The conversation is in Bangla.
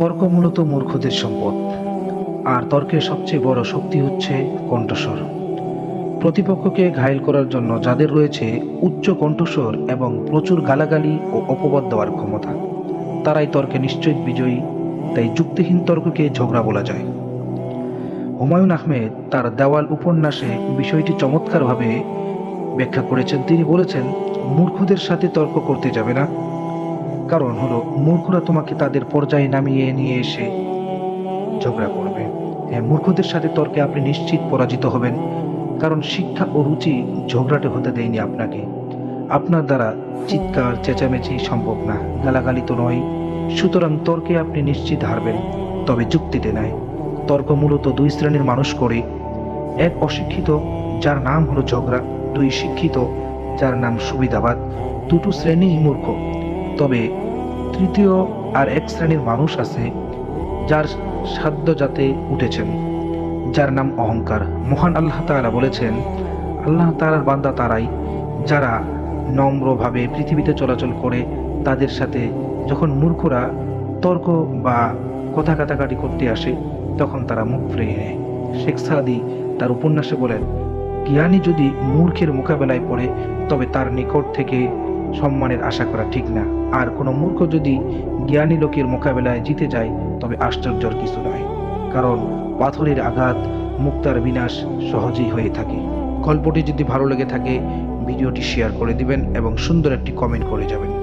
তর্ক মূলত মূর্খদের সম্পদ। আর তর্কের সবচেয়ে বড় শক্তি হচ্ছে কণ্ঠস্বর। প্রতিপক্ষকে ঘায়েল করার জন্য যাদের রয়েছে উচ্চ কণ্ঠস্বর এবং প্রচুর গালাগালি ও অপবাদ দেওয়ার ক্ষমতা, তারাই তর্কে নিশ্চয়ই বিজয়ী, তাই যুক্তিহীন তর্ককে ঝগড়া বলা যায়। হুমায়ুন আহমেদ তার দেওয়াল উপন্যাসে বিষয়টি চমৎকারভাবে ব্যাখ্যা করেছেন। তিনি বলেছেন, মূর্খদের সাথে তর্ক করতে যাবে না কারণ হলো মূর্খরা তোমাকে তাদের পর্যায়ে নামিয়ে নিয়ে এসে ঝগড়া করবে। হ্যাঁ মূর্খদের সাথে তর্কে আপনি নিশ্চিত পরাজিত হবেন, কারণ শিক্ষা ও রুচি ঝগড়াটে হতে দেয়নি আপনাকে। আপনার দ্বারা চিৎকার, চেঁচামেচি সম্ভব না, গালাগালি তো নয়। সুতরাং তর্কে আপনি নিশ্চিত হারবেন, তবে যুক্তিতে নয়। তর্ক মূলত দুই শ্রেণির মানুষ করে। এক অশিক্ষিত, যার নাম হলো ঝগড়া, দুই শিক্ষিত, যার নাম সুবিধাবাদ। দুটো শ্রেণীই মূর্খ। তবে তৃতীয় আর এক শ্রেণির মানুষ আছে যার সাধ্য যাতে উঠেছেন, যার নাম অহংকার। মহান আল্লাহ তাআলা বলেছেন, আল্লাহ তাআলার বান্দা তারাই যারা নম্রভাবে পৃথিবীতে চলাচল করে, তাদের সাথে যখন মূর্খরা তর্ক বা কথা কাটাকাটি করতে আসে, তখন তারা মুখ ফিরিয়ে নেয়। শেখ সাদি তার উপন্যাসে বলেন, জ্ঞানী যদি মূর্খের মোকাবেলায় পড়ে, তবে তার নিকট থেকে সম্মানের আশা করা ঠিক না। আর কোনো মূর্খ যদি জ্ঞানী লোকের মোকাবেলায় জিতে যায়, তবে আশ্চর্যর কিছু নয়। কারণ পাথরের আঘাত, মুক্তার বিনাশ সহজেই হয়ে থাকে। গল্পটি যদি ভালো লেগে থাকে, ভিডিওটি শেয়ার করে দিবেন এবং সুন্দর একটি কমেন্ট করে যাবেন।